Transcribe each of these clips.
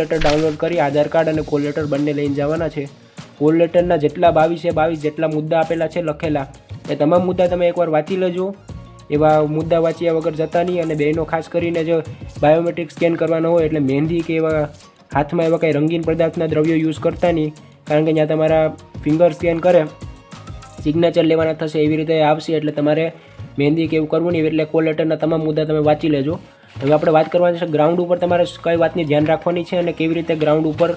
Letter download કરી, Aadhaar card અને call letter બંને લઈને જવાના છે. કોલ લેટરના જેટલા બાવીસે બાવીસ જેટલા મુદ્દા આપેલા છે, લખેલા. એ તમામ મુદ્દા તમે એકવાર વાંચી લેજો. એવા મુદ્દા વાંચ્યા વગર જતા નહીં અને બહેનો ખાસ કરીને જો બાયોમેટ્રિક સ્કેન કરવાનો હોય એટલે મહેંદી કે એવા હાથમાં એવા કંઈ રંગીન પદાર્થના દ્રવ્યો યુઝ કરતા નહીં. કારણ કે ત્યાં તમારા ફિંગર સ્કેન કરે, સિગ્નેચર લેવાના થશે એવી રીતે આવશે એટલે તમારે મહેંદી કે એવું કરવું નહીં. એટલે કોલ લેટરના તમામ મુદ્દા તમે વાંચી લેજો. હવે આપણે વાત કરવાની છે ગ્રાઉન્ડ ઉપર તમારે કઈ વાતની ધ્યાન રાખવાની છે અને કેવી રીતે ગ્રાઉન્ડ ઉપર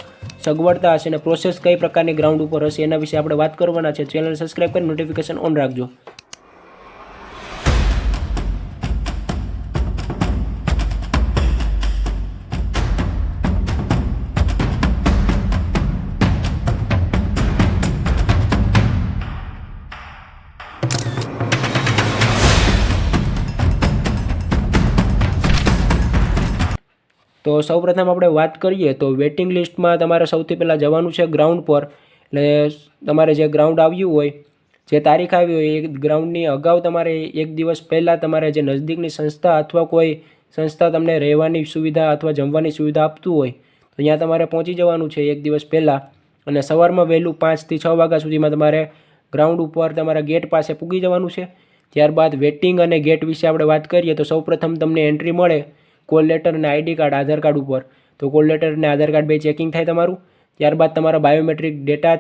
સગવડતા હશે અને પ્રોસેસ કઈ પ્રકારની ગ્રાઉન્ડ ઉપર હશે એના વિશે આપણે વાત કરવાના છે. ચેનલ સબસ્ક્રાઈબ કરી નોટિફિકેશન ઓન રાખજો. તો સૌપ્રથમ આપણે વાત કરીએ તો વેટિંગ લિસ્ટમાં તમારે સૌથી પહેલાં જવાનું છે ગ્રાઉન્ડ પર. એટલે તમારે જે ગ્રાઉન્ડ આવ્યું હોય, જે તારીખ આવી હોય, એ ગ્રાઉન્ડની અગાઉ તમારે એક દિવસ પહેલાં તમારે જે નજદીકની સંસ્થા અથવા કોઈ સંસ્થા તમને રહેવાની સુવિધા અથવા જમવાની સુવિધા આપતું હોય, તો ત્યાં તમારે પહોંચી જવાનું છે એક દિવસ પહેલાં. અને સવારમાં વહેલું પાંચથી છ વાગ્યા સુધીમાં તમારે ગ્રાઉન્ડ ઉપર તમારા ગેટ પાસે પૂગી જવાનું છે. ત્યારબાદ વેટિંગ અને ગેટ વિશે આપણે વાત કરીએ તો સૌપ્રથમ તમને એન્ટ્રી મળે. કોલ લેટર અને આઈડી કાર્ડ, આધાર કાર્ડ ઉપર. તો કોલ લેટર અને આધાર કાર્ડ બે ચેકિંગ થાય તમારું. ત્યારબાદ તમારા બાયોમેટ્રિક ડેટા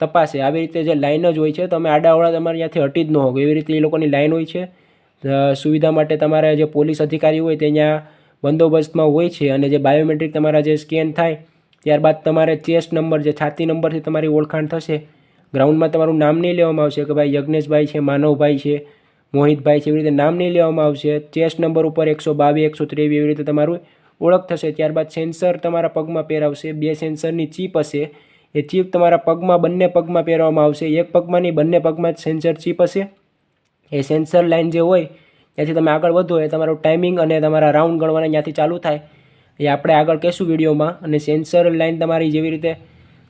તપાસે. આવી રીતે જે લાઈન જ હોય છે તમે આડાવાળા તમારે ત્યાંથી હટી જ ન હોવ એવી રીતે એ લોકોની લાઈન હોય છે. સુવિધા માટે તમારે જે પોલીસ અધિકારી હોય તે ત્યાં બંદોબસ્તમાં હોય છે અને જે બાયોમેટ્રિક તમારા જે સ્કેન થાય, ત્યારબાદ તમારે ચેસ્ટ નંબર, જે છાતી નંબરથી તમારી ઓળખાણ થશે. ગ્રાઉન્ડમાં તમારું નામ નહીં લેવામાં આવશે કે ભાઈ યજ્ઞેશભાઈ છે, માનવભાઈ છે મોહિતભાઈ છે, એવી રીતે નામ નહીં લેવામાં આવશે. ચેસ્ટ નંબર ઉપર એકસો બાવીસ એકસો ત્રેવીસ એવી રીતે તમારું ઓળખ થશે. ત્યારબાદ સેન્સર તમારા પગમાં પહેરાવશે. બે સેન્સરની ચીપ હશે. એ ચીપ તમારા પગમાં, બંને પગમાં પહેરવામાં આવશે. એક પગમાં નહીં, બંને પગમાં જ સેન્સર ચીપ હશે. એ સેન્સર લાઇન જે હોય, ત્યાંથી તમે આગળ વધો, એ તમારું ટાઈમિંગ અને તમારા રાઉન્ડ ગણવાના ત્યાંથી ચાલુ થાય. એ આપણે આગળ કહેશું વિડીયોમાં. અને સેન્સર લાઇન તમારી જેવી રીતે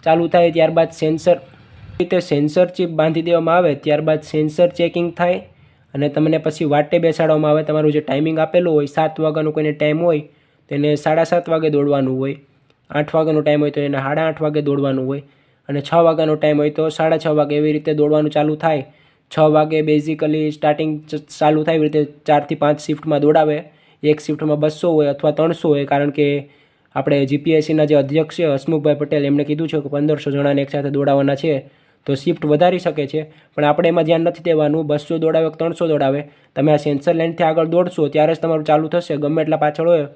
ચાલુ થાય, ત્યારબાદ સેન્સર રીતે સેન્સર ચીપ બાંધી દેવામાં આવે, ત્યારબાદ સેન્સર ચેકિંગ થાય અને તમને પછી વાટે બેસાડવામાં આવે, તમારું જે ટાઈમિંગ આપેલું હોય, સાત વાગ્યાનો કોઈને ટાઈમ હોય, તો એને સાડા સાત વાગે દોડવાનું હોય. આઠ વાગ્યાનો ટાઈમ હોય તો એને સાડા આઠ વાગે દોડવાનું હોય. અને છ વાગ્યાનો ટાઈમ હોય તો સાડા છ વાગે એવી રીતે દોડવાનું ચાલુ થાય. છ વાગે બેઝિકલી સ્ટાર્ટિંગ ચાલુ થાય એવી રીતે ચારથી પાંચ શિફ્ટમાં દોડાવે. એક શિફ્ટમાં બસો હોય અથવા ત્રણસો હોય, કારણ કે આપણે જીપીએસસીના જે અધ્યક્ષ છે હસમુખભાઈ પટેલ, એમણે કીધું છે કે પંદરસો જણાને એકસાથે દોડાવવાના છે. તો શિફ્ટ વધારી શકે છે. પણ આપણે એમાં ધ્યાન નથી દેવાનું. બસો દોડાવે કે ત્રણસો દોડાવે? તમે આ સેન્સર લાઇનથી આગળ દોડશો ત્યારે જ તમારું ચાલુ થશે. ગમે એટલા પાછળ હોય,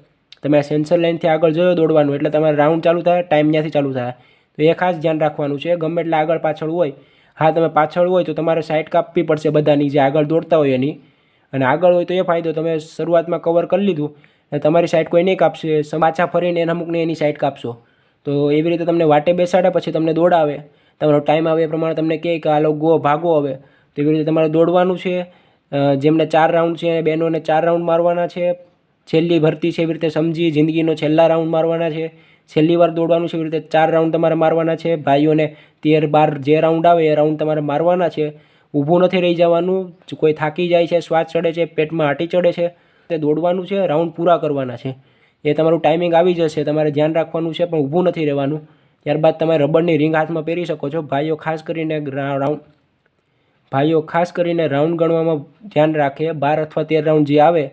તમે આ સેન્સર લાઇનથી આગળ જોયો દોડવાનું, એટલે તમારે રાઉન્ડ ચાલુ થાય ટાઈમ ત્યાંથી ચાલુ થાય. તો એ ખાસ ધ્યાન રાખવાનું છે. ગમે એટલે આગળ પાછળ હોય, હા, તમે પાછળ હોય તો તમારે સાઈડ કાપવી પડશે બધાની. જે આગળ દોડતા હોય એની. અને આગળ હોય તો એ ફાયદો, તમે શરૂઆતમાં કવર કરી લીધું, અને તમારી સાઈડ કોઈ નહીં કાપશે. પાછા ફરીને એના અમુકને એની સાઈડ કાપશો. તો એવી રીતે તમને વાટે બેસાડે, પછી તમને દોડાવે. તમારો ટાઈમ આવે એ પ્રમાણે તમને કહે કે હાલો ગો ભાગો હવે. તો એવી રીતે તમારે દોડવાનું છે. જેમને ચાર રાઉન્ડ છે, બહેનોને ચાર રાઉન્ડ મારવાના છે. છેલ્લી ભરતી છે એવી રીતે સમજી જિંદગીનો છેલ્લા રાઉન્ડ મારવાના છે. છેલ્લી વાર દોડવાનું છે એવી રીતે ચાર રાઉન્ડ તમારે મારવાના છે. ભાઈઓને તેર બાર જે રાઉન્ડ આવે એ રાઉન્ડ તમારે મારવાના છે. ઊભું નથી રહી જવાનું. કોઈ થાકી જાય છે, શ્વાસ ચડે છે, પેટમાં હાટી ચડે છે. તે દોડવાનું છે રાઉન્ડ પૂરા કરવાના છે. એ તમારું ટાઈમિંગ આવી જશે, તમારે ધ્યાન રાખવાનું છે, પણ ઊભું નથી રહેવાનું. ત્યારબાદ તમે રબરની રિંગ હાથમાં પહેરી શકો છો. ભાઈઓ, ખાસ કરીને રાઉન્ડ ભાઈઓ, ખાસ કરીને રાઉન્ડ ગણવામાં ધ્યાન રાખે બાર અથવા તેર રાઉન્ડ જે આવે,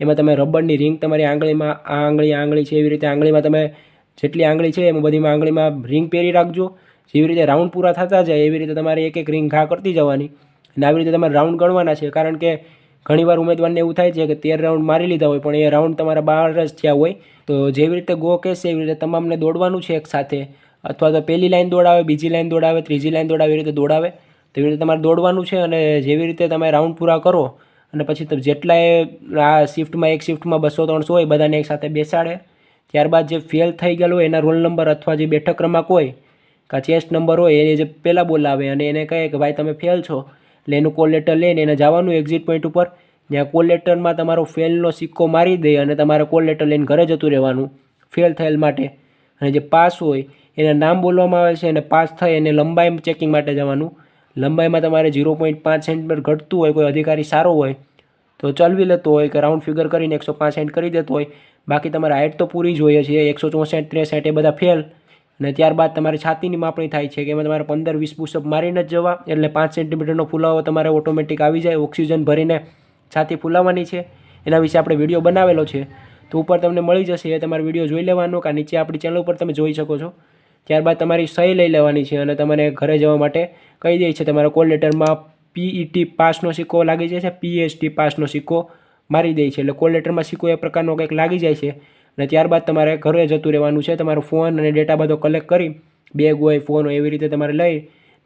એમાં તમે રબરની રિંગ તમારી આંગળીમાં, આ આંગળી આંગળી છે, એવી રીતે આંગળીમાં તમે જેટલી આંગળી છે, એમાં બધીમાં આંગળીમાં રિંગ પહેરી રાખજો. જેવી રીતે રાઉન્ડ પૂરા થતા જાય, એવી રીતે તમારે એક એક રિંગ ઘા કરતી જવાની. અને આવી રીતે તમારે રાઉન્ડ ગણવાના છે, કારણ કે ઘણીવાર ઉમેદવારને એવું થાય છે કે તેર રાઉન્ડ મારી લીધા હોય, પણ એ રાઉન્ડ તમારા બાર જ થયા હોય. તો જેવી રીતે ગો કહેશે, એવી રીતે તમામને દોડવાનું છે એક સાથે. અથવા તો પહેલી લાઈન દોડાવે, બીજી લાઈન દોડાવે, ત્રીજી લાઈન દોડાવે, એવી રીતે દોડાવે. તેવી રીતે તમારે દોડવાનું છે અને જેવી રીતે તમે રાઉન્ડ પૂરા કરો અને પછી તમે જેટલાએ આ શિફ્ટમાં, એક શિફ્ટમાં બસો ત્રણસો હોય બધાને એકસાથે બેસાડે. ત્યારબાદ જે ફેલ થઈ ગયેલો હોય, એના રોલ નંબર અથવા જે બેઠક ક્રમાંક હોય, કાં ચેસ્ટ નંબર હોય, એ જે પહેલાં બોલાવે અને એને કહે કે, ભાઈ, તમે ફેલ છો. એટલે એનું કોલ લેટર લઈને એને જવાનું એક્ઝિટ પોઈન્ટ ઉપર. ત્યાં કોલ લેટરમાં તમારો ફેલનો સિક્કો મારી દે અને તમારે કોલ લેટર લઈને ઘરે જતું રહેવાનું, ફેલ થયેલ માટે. અને જે પાસ હોય, એના નામ બોલવામાં આવે છે અને પાસ થાય એને લંબાઈ ચેકિંગ માટે જવાનું. લંબાઈમાં તમારે ઝીરો પોઈન્ટ પાંચ સેન્ટીમીટર ઘટતું હોય, કોઈ અધિકારી સારો હોય, તો ચલવી લેતો હોય કે રાઉન્ડ ફિગર કરીને એકસો પાંચ સેન્ટ કરી દેતો હોય. બાકી તમારે હાઇટ તો પૂરી જોઈએ છે, એકસો ચોસઠ, ત્રેસઠ એ બધા ફેલ અને ત્યારબાદ તમારી છાતીની માપણી થાય છે, કે એમાં તમારે પંદર, વીસ પુશઅપ મારીને જ જવા, એટલે પાંચ સેન્ટીમીટરનો ફુલાવો તમારે ઓટોમેટિક આવી જાય ઓક્સિજન ભરીને છાતી ફૂલાવવાની છે. એના વિશે આપણે વીડિયો બનાવેલો છે. તો ઉપર તમને મળી જશે, એ તમારે વીડિયો જોઈ લેવાનો, કે નીચે આપણી ચેનલ ઉપર તમે જોઈ શકો છો. ત્યારબાદ તમારી સહી લઈ લેવાની છે અને તમારે ઘરે જવા માટે કહી દે છે, તમારા કોલ લેટરમાં પીઈટી પાસનો સિક્કો લાગી જાય છે પીએચટી પાસનો સિક્કો મારી દે છે. એટલે કોલ લેટરમાં સિક્કો એ પ્રકારનો કંઈક લાગી જાય છે. અને ત્યારબાદ તમારે ઘરે જતું રહેવાનું છે, તમારો ફોન અને ડેટા બધો કલેક્ટ કરી બેગ હોય ફોન હોય, એવી રીતે તમારે લઈ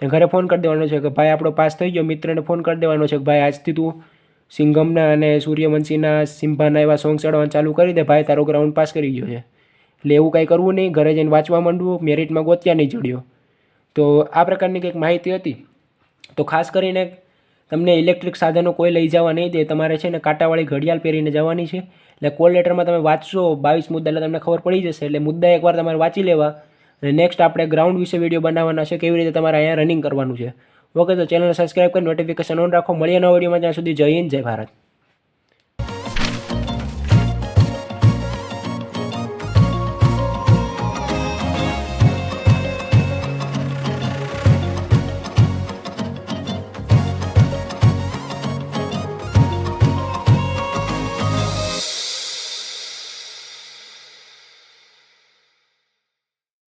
ઘરે ફોન કરી દેવાનો છે, કે ભાઈ, આપણો પાસ થઈ ગયો, મિત્રને ફોન કરી દેવાનો છે, કે ભાઈ, આજથી તું સિંગમના અને સૂર્યવંશીના સિમ્ભાના એવા સોંગ ચડવાનું ચાલુ કરી દે, ભાઈ તારો ગ્રાઉન્ડ પાસ કરી ગયો છે. એટલે એવું કાંઈ કરવું નહીં, ઘરે જઈને વાંચવા માંડવું મેરિટમાં ગોત્યા નહીં ચડ્યો. તો આ પ્રકારની કંઈક માહિતી હતી. તો ખાસ કરીને તમને ઇલેક્ટ્રિક સાધનો કોઈ લઈ જવા નહીં દે, તમારે છે ને કાંટાવાળી ઘડિયાળ પહેરીને જવાની છે. એટલે કોલ લેટરમાં તમે વાંચશો, બાવીસ મુદ્દા એટલે તમને ખબર પડી જશે. એટલે મુદ્દા એકવાર તમારે વાંચી લેવા. અને નેક્સ્ટ આપણે ગ્રાઉન્ડ વિશે વીડિયો બનાવવાના છે, કેવી રીતે તમારે અહીંયા રનિંગ કરવાનું છે. ઓકે તો ચેનલ સબસ્ક્રાઈબ કરી નોટિફિકેશન ઓન રાખો. મળીએ નવા વિડીયોમાં ત્યાં સુધી જય હિન્દ, જય ભારત.